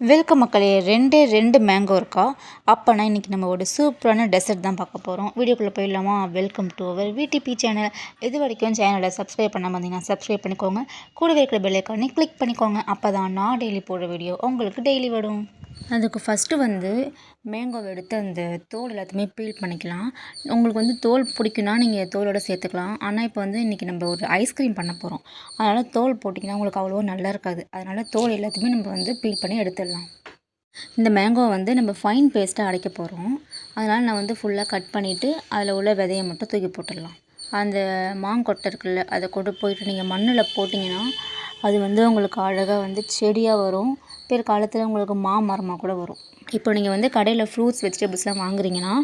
Welcome மக்களே ரெண்டே ரெண்டு மேங்கோ இருக்கா? அப்போனா இன்றைக்கி நம்ம ஒரு சூப்பரான டெசர்ட் தான் பார்க்க போகிறோம் வீடியோக்குள்ளே போயிடலாமா? Welcome to our VDP channel இது வரைக்கும் சேனலை சப்ஸ்கிரைப் பண்ணாமல் இருந்தீங்கன்னா சப்ஸ்கிரைப் பண்ணிக்கோங்க. கூடவே இருக்கிற பெல்லைக்கானே கிளிக் பண்ணிக்கோங்க. அப்போ தான் நான் டெய்லி போடுற வீடியோ உங்களுக்கு டெய்லி வரும். அதுக்கு ஃபஸ்ட்டு வந்து மேங்கோவை எடுத்து அந்த தோல் எல்லாத்தையுமே பீல் பண்ணிக்கலாம். உங்களுக்கு வந்து தோல் பிடிக்குன்னா நீங்கள் தோலோட சேர்த்துக்கலாம். ஆனால் இப்போ வந்து இன்றைக்கி நம்ம ஒரு ஐஸ்கிரீம் பண்ண போகிறோம் அதனால் தோல் போட்டிங்கன்னா உங்களுக்கு அவ்வளோ நல்லா இருக்காது. அதனால் தோல் எல்லாத்தையுமே நம்ம வந்து பீல் பண்ணி எடுத்துடலாம். இந்த மேங்கோவை வந்து நம்ம ஃபைன் பேஸ்ட்டாக அடைக்க போகிறோம் அதனால் நான் வந்து ஃபுல்லாக கட் பண்ணிவிட்டு அதில் உள்ள விதையை மட்டும் தூக்கி போட்டுடலாம். அந்த மாங்கொட்டை இருக்குல்ல அதை கொண்டு போயிட்டு நீங்கள் மண்ணில் போட்டிங்கன்னா அது வந்து உங்களுக்கு அழகாக வந்து செடியாக வரும். பிற்காலத்தில் உங்களுக்கு மாமரமாக கூட வரும். இப்போ நீங்கள் வந்து கடையில் ஃப்ரூட்ஸ் வெஜிடபிள்ஸ்லாம் வாங்குறீங்கன்னா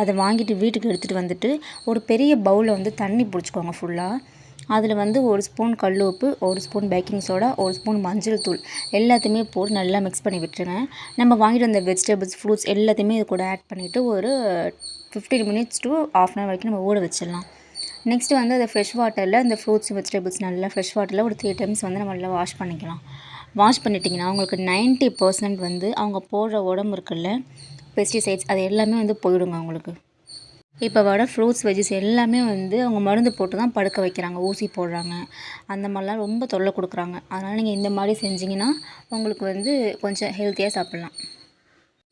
அதை வாங்கிட்டு வீட்டுக்கு எடுத்துகிட்டு வந்துட்டு ஒரு பெரிய பவுலில் வந்து தண்ணி பிடிச்சிக்கோங்க ஃபுல்லாக அதில் வந்து ஒரு ஸ்பூன் கல் உப்பு ஒரு ஸ்பூன் பேக்கிங் சோடா ஒரு ஸ்பூன் மஞ்சள் தூள் எல்லாத்தையுமே போட்டு நல்லா மிக்ஸ் பண்ணி விட்டுருங்க. நம்ம வாங்கிட்டு வந்த வெஜிடபிள்ஸ் ஃப்ரூட்ஸ் எல்லாத்தையுமே இது கூட ஆட் பண்ணிவிட்டு ஒரு fifteen minutes to half an hour வரைக்கும் நம்ம ஊற வச்சிடலாம். நெக்ஸ்ட்டு வந்து அதை ஃப்ரெஷ் வாட்டரில் அந்த ஃப்ரூட்ஸ் வெஜிடபிள்ஸ் நல்லா ஃப்ரெஷ் வாட்டரில் ஒரு த்ரீ டைம்ஸ் வந்து நம்ம நல்லா வாஷ் பண்ணிக்கலாம். வாஷ் பண்ணிட்டிங்கன்னா உங்களுக்கு நைன்ட்டி பர்சன்ட் வந்து அவங்க போடுற உடம்பு இருக்குல்ல பெஸ்டிசைட்ஸ் அது எல்லாமே வந்து போயிடுங்க அவங்களுக்கு. இப்போ வர ஃப்ரூட்ஸ் வெஜ்ஜஸ் எல்லாமே வந்து அவங்க மருந்து போட்டு தான் படுக்க வைக்கிறாங்க ஊசி போடுறாங்க. அந்த மாதிரிலாம் ரொம்ப தொல்லை கொடுக்குறாங்க. அதனால் நீங்கள் இந்த மாதிரி செஞ்சிங்கன்னா உங்களுக்கு வந்து கொஞ்சம் ஹெல்த்தியாக சாப்பிட்லாம்.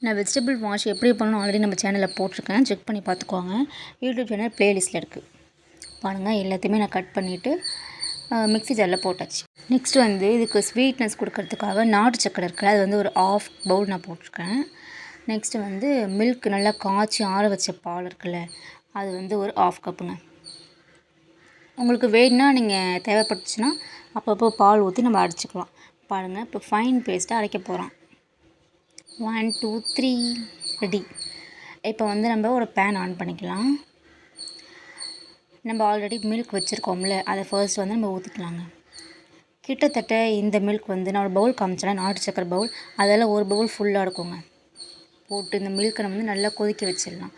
நான் வெஜிடபிள் வாஷ் எப்படி பண்ணணும் ஆல்ரெடி நம்ம சேனலில் போட்டிருக்கேன். செக் பண்ணி பார்த்துக்கோங்க. யூடியூப் சேனல் ப்ளேலிஸ்ட்டில் இருக்குது பாருங்கள் எல்லாத்தையுமே நான் கட் பண்ணிவிட்டு மிக்சி ஜாரில் போட்டாச்சு. நெக்ஸ்ட் வந்து இதுக்கு ஸ்வீட்னஸ் கொடுக்கறதுக்காக நாட்டு சக்கரை இருக்குல்ல அது வந்து ஒரு ஆஃப் பவுல் நான் போட்டிருக்கேன். நெக்ஸ்ட்டு வந்து மில்க் நல்லா காய்ச்சி ஆற வச்ச பால் இருக்குல்ல அது வந்து ஒரு ஆஃப் கப்புங்க உங்களுக்கு வேணும்னா நீங்கள் தேவைப்பட்டுச்சுன்னா அப்பப்போ பால் ஊற்றி நம்ம அடிச்சுக்கலாம். பாருங்கள் இப்போ ஃபைன் பேஸ்ட்டாக அரைக்க போகிறோம் ஒன் டூ த்ரீ ரெடி இப்போ வந்து நம்ம ஒரு பேன் ஆன் பண்ணிக்கலாம். நம்ம ஆல்ரெடி மில்க் வச்சுருக்கோம்ல அதை ஃபர்ஸ்ட் வந்து நம்ம ஊற்றிக்கலாங்க கிட்டத்தட்ட இந்த மில்க் வந்து நான் ஒரு பவுல் காமிச்சேன் நாட்டு சக்கரை பவுல் அதில் ஒரு பவுல் ஃபுல்லாக இருக்குங்க. போட்டு இந்த மில்க்கை நம்ம வந்து நல்லா கொதிக்க வச்சிடலாம்.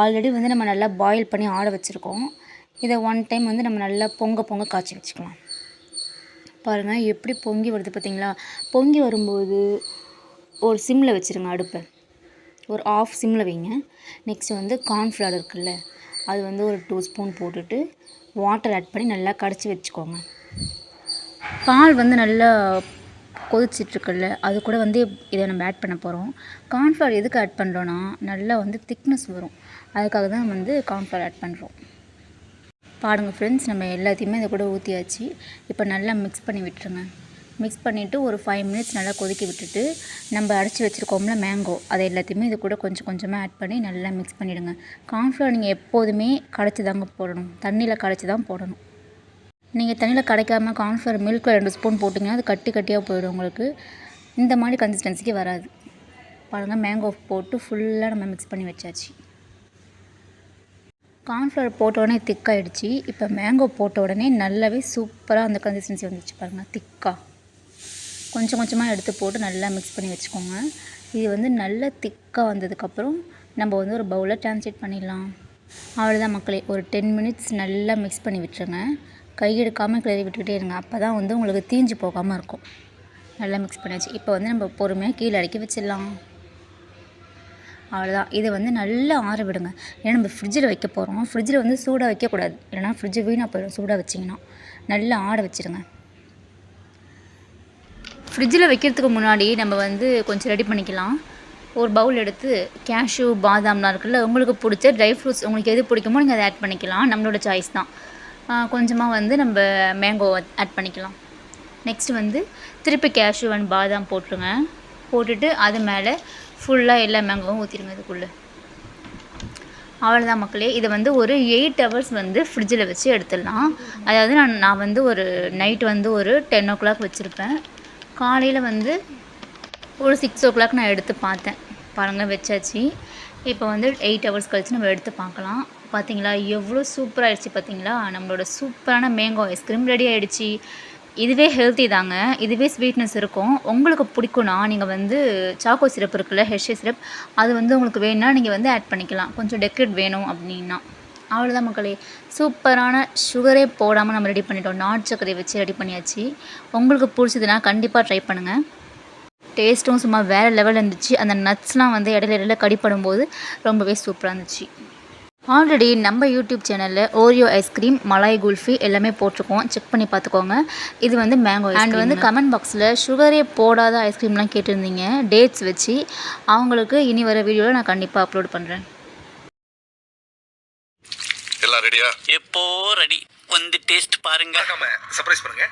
ஆல்ரெடி வந்து நம்ம நல்லா பாயில் பண்ணி ஆட வச்சுருக்கோம். இதை ஒன் டைம் வந்து நம்ம நல்லா பொங்க பொங்க காய்ச்சி வச்சுக்கலாம். பாருங்கள் எப்படி பொங்கி வருது பார்த்தீங்களா பொங்கி வரும்போது ஒரு சிம்மில் வச்சுருங்க அடுப்பை. ஒரு ஆஃப் சிம்மில் வைங்க. நெக்ஸ்ட்டு வந்து கார்ன்ஃப்ளவர் இருக்குல்ல அது வந்து ஒரு டூ ஸ்பூன் போட்டுட்டு வாட்டர் ஆட் பண்ணி நல்லா கடைச்சி வச்சுக்கோங்க. பால் வந்து நல்லா கொதிச்சிட்ருக்குல்ல அது கூட வந்து இதை நம்ம ஆட் பண்ண போகிறோம் கார்ன்ஃப்ளவர் எதுக்கு ஆட் பண்ணுறோன்னா நல்லா வந்து திக்னஸ் வரும். அதுக்காக தான் வந்து கார்ன்ஃப்ளவர் ஆட் பண்ணுறோம் பாருங்கள் ஃப்ரெண்ட்ஸ் நம்ம எல்லாத்தையுமே இதை கூட ஊற்றியாச்சு இப்போ நல்லா மிக்ஸ் பண்ணி விட்டுருங்க. மிக்ஸ் பண்ணிவிட்டு ஒரு ஃபைவ் மினிட்ஸ் நல்லா கொதிக்க விட்டுட்டு நம்ம அரைச்சி வச்சுருக்கோம்ல மேங்கோ அதை எல்லாத்தையுமே இது கூட கொஞ்சம் கொஞ்சமாக ஆட் பண்ணி நல்லா மிக்ஸ் பண்ணிவிடுங்க கார்ன்ஃப்ளவர் நீங்கள் எப்போதுமே கடைச்சி தாங்க போடணும். தண்ணியில் கடைச்சி தான் போடணும். நீங்கள் தண்ணியில் கடைக்காமல் கார்ன்ஃப்ளவர் மில்கில் ரெண்டு ஸ்பூன் போட்டிங்கன்னா அது கட்டி கட்டியாக போயிடும் உங்களுக்கு. இந்த மாதிரி கன்சிஸ்டன்சிக்கு வராது. பாருங்கள் மேங்கோ போட்டு ஃபுல்லாக நம்ம மிக்ஸ் பண்ணி வச்சாச்சு. கார்ன்ஃப்ளவர் போட்ட உடனே திக்காயிடுச்சு இப்போ மேங்கோ போட்ட உடனே நல்லாவே சூப்பராக அந்த கன்சிஸ்டன்சி வந்துச்சு பாருங்கள் திக்காக கொஞ்சம் கொஞ்சமாக எடுத்து போட்டு நல்லா மிக்ஸ் பண்ணி வச்சுக்கோங்க. இது வந்து நல்லா திக்காக வந்ததுக்கப்புறம் நம்ம வந்து ஒரு பவுலில் ட்ரான்ஸ்லேட் பண்ணிடலாம். அவ்வளோதான் மக்களே. ஒரு டென் மினிட்ஸ் நல்லா மிக்ஸ் பண்ணி விட்டுருங்க. கை எடுக்காமல் கிளறி விட்டுக்கிட்டே இருங்க. அப்போ தான் வந்து உங்களுக்கு தீஞ்சு போகாமல் இருக்கும். நல்லா மிக்ஸ் பண்ணியாச்சு. இப்போ வந்து நம்ம பொறுமையாக கீழே அடக்கி வச்சிடலாம். அவ்வளோதான் இதை வந்து நல்லா ஆற விடுங்க. ஏன்னா நம்ம ஃப்ரிட்ஜில் வைக்க போகிறோம் ஃப்ரிட்ஜில் வந்து சூடாக வைக்கக்கூடாது. இல்லைனா ஃப்ரிட்ஜு வீணாக போயிடும். சூடாக வச்சிங்கன்னா. நல்லா ஆற வச்சுருங்க. ஃப்ரிட்ஜில் வைக்கிறதுக்கு முன்னாடி நம்ம வந்து கொஞ்சம் ரெடி பண்ணிக்கலாம். ஒரு பவுல் எடுத்து கேஷ்யூ பாதாம்லாம் இருக்குல்ல உங்களுக்கு பிடிச்ச ட்ரை ஃப்ரூட்ஸ் உங்களுக்கு எது பிடிக்குமோ நீங்கள் அதை ஆட் பண்ணிக்கலாம். நம்மளோட சாய்ஸ் தான். கொஞ்சமாக வந்து நம்ம மேங்கோ ஆட் பண்ணிக்கலாம். நெக்ஸ்ட் வந்து திருப்பி கேஷ்யூ அண்ட் பாதாம் போட்டுருங்க. போட்டுட்டு அது மேலே ஃபுல்லாக எல்லா மேங்கோவும் ஊற்றிடுங்க இதுக்குள்ளே. அவ்வளோதான் மக்களே. இதை வந்து ஒரு எயிட் ஹவர்ஸ் வந்து ஃப்ரிட்ஜில் வச்சு எடுத்துடலாம். அதாவது நான் நான் வந்து ஒரு நைட் வந்து ஒரு டென் ஓ கிளாக் வச்சுருப்பேன். காலையில் வந்து ஒரு சிக்ஸ் ஓ கிளாக் நான் எடுத்து பார்த்தேன். பாருங்கள் வச்சாச்சு. இப்போ வந்து எயிட் ஹவர்ஸ் கழித்து நம்ம எடுத்து பார்க்கலாம். பார்த்தீங்களா எவ்வளோ சூப்பராகிடுச்சு பார்த்தீங்களா நம்மளோட சூப்பரான மேங்கோ ஐஸ்கிரீம் ரெடி ஆகிடுச்சு இதுவே ஹெல்த்தி தாங்க. இதுவே ஸ்வீட்னஸ் இருக்கும். உங்களுக்கு பிடிக்கும்னா நீங்கள் வந்து சாக்கோ சிரப் இருக்குல்ல ஹெர்ஷே சிரப் அது வந்து உங்களுக்கு வேணும்னா நீங்கள் வந்து ஆட் பண்ணிக்கலாம். கொஞ்சம் டெக்கரேட் வேணும் அப்படின்னா. அவ்வளோதான் மக்களே. சூப்பரான சுகரே போடாமல் நம்ம ரெடி பண்ணிட்டோம். நாட்டு சர்க்கரை வச்சு ரெடி பண்ணியாச்சு. உங்களுக்கு பிடிச்சதுன்னா கண்டிப்பாக ட்ரை பண்ணுங்கள் டேஸ்ட்டும் சும்மா வேறு லெவலில் இருந்துச்சு. அந்த நட்ஸ்லாம் வந்து இடையில இடையில கடிப்படும் போது ரொம்பவே சூப்பராக இருந்துச்சு. ஆல்ரெடி நம்ம யூடியூப் சேனலில் ஓரியோ ஐஸ்கிரீம் மலாய் குல்ஃபி எல்லாமே போட்டிருக்கோம். செக் பண்ணி பார்த்துக்கோங்க. இது வந்து மேங்கோ அண்ட் வந்து கமெண்ட் பாக்ஸில் சுகரே போடாத ஐஸ்கிரீம்லாம் கேட்டிருந்தீங்க. டேட்ஸ் வச்சு அவங்களுக்கு இனி வர வீடியோவில் நான் கண்டிப்பாக அப்லோட் பண்ணுறேன் எல்லாம் ரெடியா எப்போ ரெடி வந்து டேஸ்ட் பாருங்க. சர்ப்ரைஸ் பண்ணுங்க.